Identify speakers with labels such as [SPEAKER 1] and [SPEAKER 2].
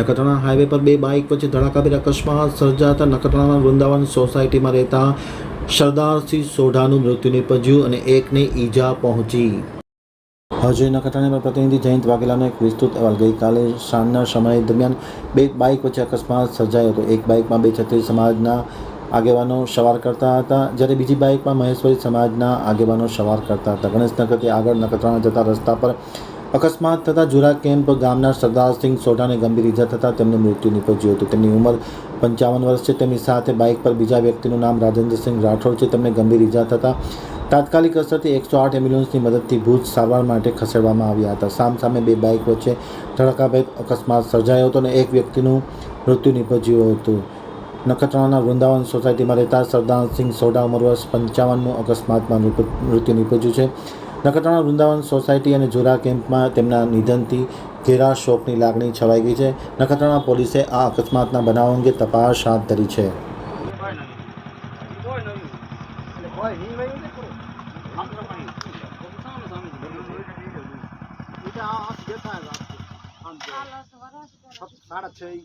[SPEAKER 1] Nakhatrana highway પર બે bike વચ્ચે ધડાકાભેર અકસ્માત સર્જાતા નખત્રાણા વૃંદાવન સોસાયટીમાં રહેતા સરદારસિંહ સોઢાનું મૃત્યુ નિપજ્યું અને એકને ઈજા પહોંચી. હજુ નખત્રાણા પ્રતિનિધિ જયંત વાઘેલાનો એક વિસ્તૃત અહેવાલ. ગઈકાલે સાંજના સમય દરમિયાન બે બાઇક વચ્ચે અકસ્માત સર્જાયો હતો. એક બાઇકમાં બે છત્રીસ સમાજના આગેવાનો સવાર કરતા હતા, જ્યારે બીજી બાઇકમાં મહેશ્વરી સમાજના આગેવાનો સવાર કરતા હતા. ગણેશનગરથી આગળ નખત્રાણા જતા રસ્તા પર અકસ્માત થતાં જુરા કેમ્પ ગામના સરદારસિંહ સોઢાને ગંભીર ઇજા થતાં તેમનું મૃત્યુ નીપજ્યું હતું. તેમની ઉંમર પંચાવન વર્ષ છે. તેમની સાથે બાઇક પર બીજા વ્યક્તિનું નામ રાજેન્દ્રસિંહ રાઠોડ છે. તેમને ગંભીર ઇજા થતાં તાત્કાલિક અસરથી એકસો આઠ એમ્બ્યુલન્સની મદદથી ભુજ સારવાર માટે ખસેડવામાં આવ્યા હતા. સામસામે બે બાઇક વચ્ચે ધડકાભેદ અકસ્માત સર્જાયો હતો અને એક વ્યક્તિનું મૃત્યુ નીપજ્યું હતું. નખત્રાણાના વૃંદાવન સોસાયટીમાં રહેતા સરદારસિંહ સોઢા ઉંમર વર્ષ પંચાવનનું અકસ્માતમાં મૃત્યુ નીપજ્યું છે. નખત્રાણા વૃંદાવન સોસાયટી અને જોરા કેમ્પમાં તેમના નિધનથી ઘેરા શોકની લાગણી છવાઈ ગઈ છે. નખત્રાણા પોલીસે આ અકસ્માતના બનાવ અંગે તપાસ હાથ ધરી
[SPEAKER 2] છે.